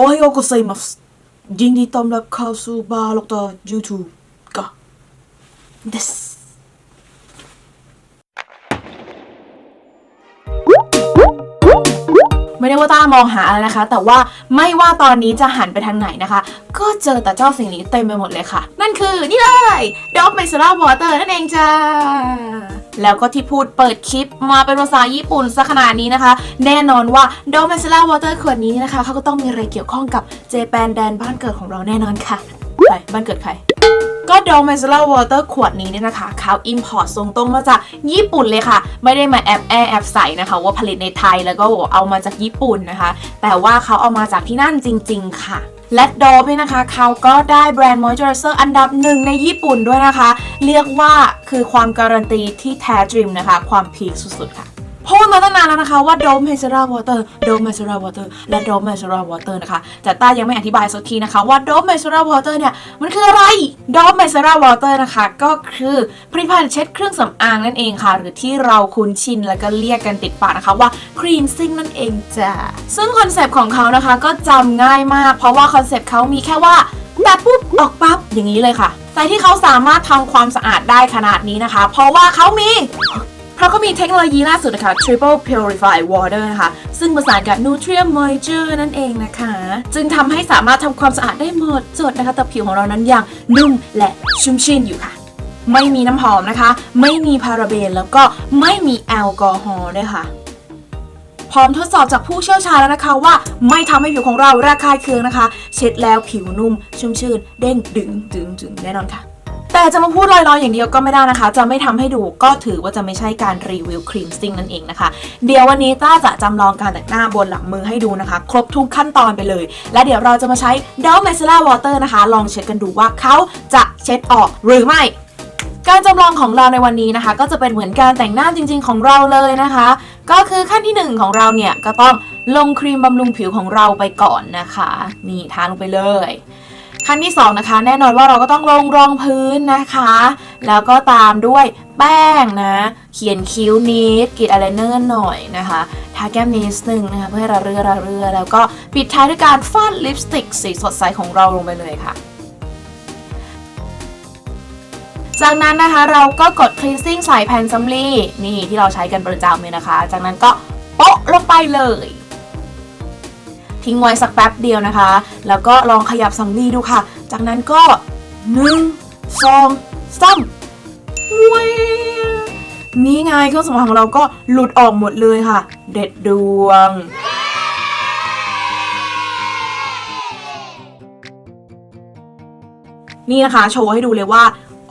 โอโยโกไซมัสยินดีต้อนรับเข้าสู่บาร์ล็อกตอร์ YouTube กะ this ไม่ได้ว่าต้ามองหาอะไรนะคะ แต่ว่าไม่ว่าตอนนี้จะหันไปทางไหนนะคะ ก็เจอแต่เจ้าสิ่งนี้เต็มไปหมดเลยค่ะ นั่นคือนี่เลยด็อกเมซ r ร w วอเตอร์นั่นเองจ้า แล้วก็ที่พูดเปิดคลิปมาเป็นภาษาญี่ปุ่นซะขนาดนี้นะคะ แน่นอนว่าด็อกเมซ r ร w วอเตอร์ขวดนี้นะคะเขาก็ต้องมีอะไรเกี่ยวข้องกับเจแปนแดนบ้านเกิดของเราแน่นอนค่ะใครบ้านเกิดใครก็ดองเมซ r ร w วอเตอร์ขวดนี้เนี่ยนะคะเขาอิมพอร์ตส่งตรงมาจากญี่ปุ่นเลยค่ะ ไม่ได้มาแอบแอแอบใส่นะคะ ว่าผลิตในไทยแล้วก็เอามาจากญี่ปุ่นนะคะ แต่ว่าเขาเอามาจากที่นั่นจริง ๆ ค่ะ และโดบเนี่ยนะคะ เขาก็ได้แบรนด์มอยเจอร์เซอร์อันดับหนึ่งในญี่ปุ่นด้วยนะคะ เรียกว่าคือความการันตีที่แท้จริงนะคะ ความพีคสุดๆค่ะ มาตั้งนานแล้วนะคะว่าโดมเมซร w วอเตอร์โดมเมซร w วอเตอร์และโดมเมซร w วอเตอร์นะคะแต่ต้ายังไม่อธิบายสักทีนะคะว่าโดมเมซร w วอเตอร์เนี่ยมันคืออะไรโดมเมซร w วอเตอร์นะคะก็คือผลิตภัณฑ์เช็ดเครื่องสำอางนั่นเองค่ะ หรือที่เราคุ้นชินแล้วก็เรียกกันติดปากนะคะว่าครีนซิ่งนั่นเองจ้ะซึ่งคอนเซปต์ของเขานะคะก็จำง่ายมาก เพราะว่าคอนเซปต์เขามีแค่ว่าแบบปุ๊บออกปั๊บอย่างนี้เลยค่ะแต่ที่เขาสามารถทำความสะอาดได้ขนาดนี้นะคะ เพราะว่าเขามี เพราะเขามีเทคโนโลยีล่าสุดนะคะ Triple Purified Water นะคะ ซึ่งประสานกับ Nutrient Moisture นั่นเองนะคะ จึงทำให้สามารถทำความสะอาดได้หมดจดนะคะแต่ผิวของเรานั้นยังนุ่มและชุ่มชื่นอยู่ค่ะไม่มีน้ำหอมนะคะ ไม่มีพาราเบนแล้วก็ไม่มีแอลกอฮอล์ด้วยค่ะ พร้อมทดสอบจากผู้เชี่ยวชาญแล้วนะคะว่าไม่ทำให้ผิวของเราระคายเคืองนะคะ เช็ดแล้วผิวนุ่มชุ่มชื่นเด้งดึงดึงดึงแน่นอนค่ะ แต่จะมาพูดลอยๆ อย่างเดียวก็ไม่ได้นะคะ จะไม่ทำให้ดูก็ถือว่าจะไม่ใช่การรีวิวครีมซิ่งนั่นเองนะคะ เดี๋ยววันนี้ต้าจะจำลองการแต่งหน้าบนหลังมือให้ดูนะคะ ครบทุกขั้นตอนไปเลย และเดี๋ยวเราจะมาใช้ด o ลเมซ r ร w วอเตอร์นะคะ ลองเช็ดกันดูว่าเขาจะเช็ดออกหรือไม่การจำลองของเราในวันนี้นะคะ ก็จะเป็นเหมือนการแต่งหน้าจริง ๆ ของเราเลยนะคะ ก็คือขั้นที่หนึ่งของเราเนี่ยก็ต้องลงครีมบำรุงผิวของเราไปก่อนนะคะ นี่ทาลงไปเลย ขั้นที่สองนะคะแน่นอนว่าเราก็ต้องลงรองพื้นนะคะ แล้วก็ตามด้วยแป้งนะ เขียนคิ้วนิดกรีดอายไลเนอร์หน่อยนะคะทาแก้มนิดนึงนะคะเพื่อให้ระเรือระเรือแล้วก็ปิดท้ายด้วยการฟาดลิปสติกสีสดใสของเราลงไปเลยค่ะจากนั้นนะคะเราก็กด cleansing ใส่แผ่นสำลีนี่ที่เราใช้กันประจำเลยนะคะ จากนั้นก็โปะลงไปเลย ทิ้งไว้สักแป๊บเดียวนะคะ แล้วก็ลองขยับสำลีดูค่ะ จากนั้นก็หนึ่งสองสามว้ยนี่ไงเครื่องสำอางของเราก็หลุดออกหมดเลยค่ะ เด็ดดวงนี่นะคะโชว์ให้ดูเลยว่า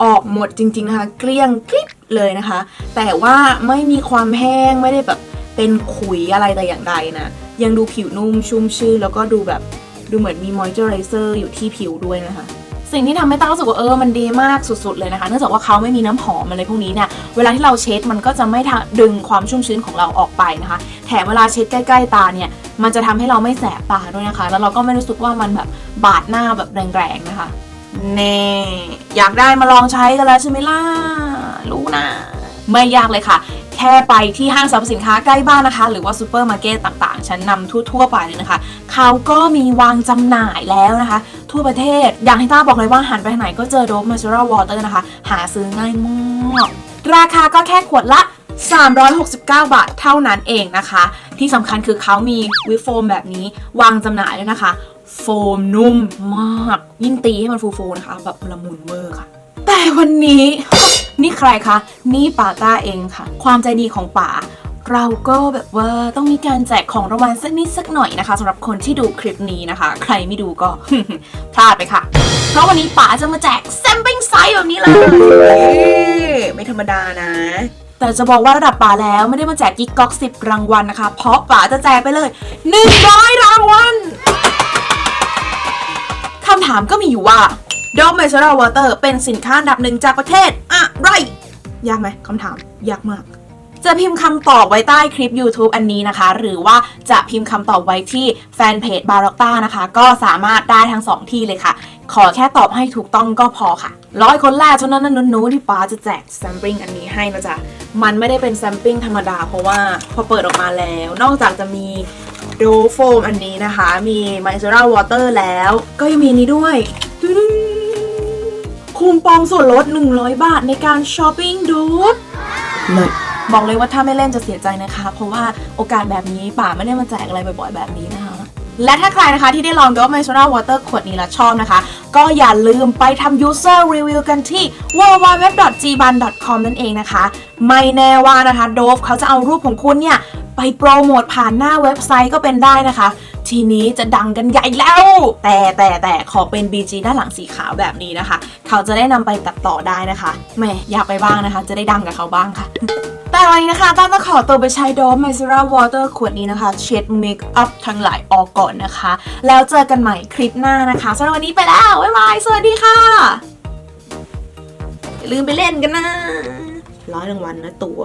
ออกหมดจริงๆนะคะ เกลี้ยงกริบเลยนะคะ แต่ว่าไม่มีความแห้งไม่ได้แบบ เป็นขุยอะไรแต่อย่างใดนะ ยังดูผิวนุ่มชุ่มชื่น แล้วก็ดูแบบดูเหมือนมีมอยเจอไรเซอร์อยู่ที่ผิวด้วยนะคะสิ่งที่ทำให้ตั้งรู้สึกว่าเออมันดีมากสุดๆเลยนะคะ เนื่องจากว่าเขาไม่มีน้ำหอมอะไรพวกนี้เนี่ยเวลาที่เราเช็ดมันก็จะไม่ดึงความชุ่มชื้นของเราออกไปนะคะ แถมเวลาเช็ดใกล้ๆตาเนี่ยมันจะทำให้เราไม่แสบตาด้วยนะคะ แล้วเราก็ไม่รู้สึกว่ามันแบบบาดหน้าแบบแรงๆนะคะเน่อยากได้มาลองใช้กันแล้วใช่ไหมล่ะรู้นะ ไม่ยากเลยค่ะ แค่ไปที่ห้างสรรพสินค้าใกล้บ้านนะคะ หรือว่าซูเปอร์มาร์เก็ตต่างๆ ชั้นนำทั่วๆไปเลยนะคะ เขาก็มีวางจำหน่ายแล้วนะคะ ทั่วประเทศ อย่างที่ต้าบอกเลยว่าหันไปไหนก็เจอโดบมา c ร r วอเตอร์นะคะ หาซื้อง่ายมาก ราคาก็แค่ขวดละ369 บาทเท่านั้นเองนะคะ ที่สำคัญคือเขามีวิโฟมแบบนี้วางจำหน่ายด้วยนะคะ โฟมนุ่มมาก ยิ่งตีให้มันฟูๆนะคะ แบบละมุนเวอร์ค่ะ แต่วันนี้ นี่ใครคะ นี่ป่าต้าเองค่ะ ความใจดีของป่า เราก็แบบว่าต้องมีการแจกของรางวัลสักนิดสักหน่อยนะคะสำหรับคนที่ดูคลิปนี้นะคะ ใครไม่ดูก็ พลาดไปค่ะ เพราะวันนี้ป๋าจะมาแจกแซมปิ้งไซส์แบบนี้เลย ไม่ธรรมดานะ แต่จะบอกว่าระดับป๋าแล้วไม่ได้มาแจกกิ๊กก๊อกสิบรางวัลนะคะ เพราะป๋าจะแจกไปเลย100รางวัลคำถามก็มีอยู่ว่า ดอมเมเชอร์วอเตอร์เป็นสินค้าอันดับหนึ่งจากประเทศอะไรยากไหมคำถามยากมาก จะพิมพ์คำตอบไว้ใต้คลิป YouTube อันนี้นะคะ หรือว่าจะพิมพ์คำตอบไว้ที่แฟนเพจบาร็อกต้านะคะ ก็สามารถได้ทั้งสองที่เลยค่ะ ขอแค่ตอบให้ถูกต้องก็พอค่ะ ร้อยคนแรกเท่านั้นนะนุ้นๆที่ป้าจะแจกแซมปิ้งอันนี้ให้นะจ๊ะ มันไม่ได้เป็นแซมปิ้งธรรมดา เพราะว่าพอเปิดออกมาแล้ว นอกจากจะมีโดโฟมอันนี้นะคะ มีไมเซอร่าวอเตอร์แล้ว ก็ยังมีนี้ด้วยตึ้ง คูปองส่วนลด 100 บาทในการช้อปปิ้งดูดเลยบอกเลยว่าถ้าไม่เล่นจะเสียใจนะคะ เพราะว่าโอกาสแบบนี้ป่าไม่ได้มาแจกอะไรบ่อยๆแบบนี้นะคะ และถ้าใครนะคะที่ได้ลอง Dove Micellar Water ขวดนี้แล้วชอบนะคะ ก็อย่าลืมไปทำ user review กันที่ www.gban.com นั่นเองนะคะ ไม่แน่ว่านะคะ Dove เขาจะเอารูปของคุณเนี่ย ไปโปรโมทผ่านหน้าเว็บไซต์ก็เป็นได้นะคะ ทีนี้จะดังกันใหญ่แล้ว แต่แต่แต่ขอเป็น BG ด้านหลังสีขาวแบบนี้นะคะ เขาจะได้นำไปตัดต่อได้นะคะแม่อยากไปบ้างนะคะ จะได้ดังกับเขาบ้างค่ะแต่วันนี้นะคะต้องขอตัวไปใช้โดม m i c e r a Water ขวดนี้นะคะเช็ดเมคอัพทั้งหลายออกก่อนนะคะ แล้วเจอกันใหม่คลิปหน้านะคะสำหรับวันนี้ไปแล้ว บ๊ายบาย สวัสดีค่ะ อย่าลืมไปเล่นกันนะ ร้อยรางวัลนะตัว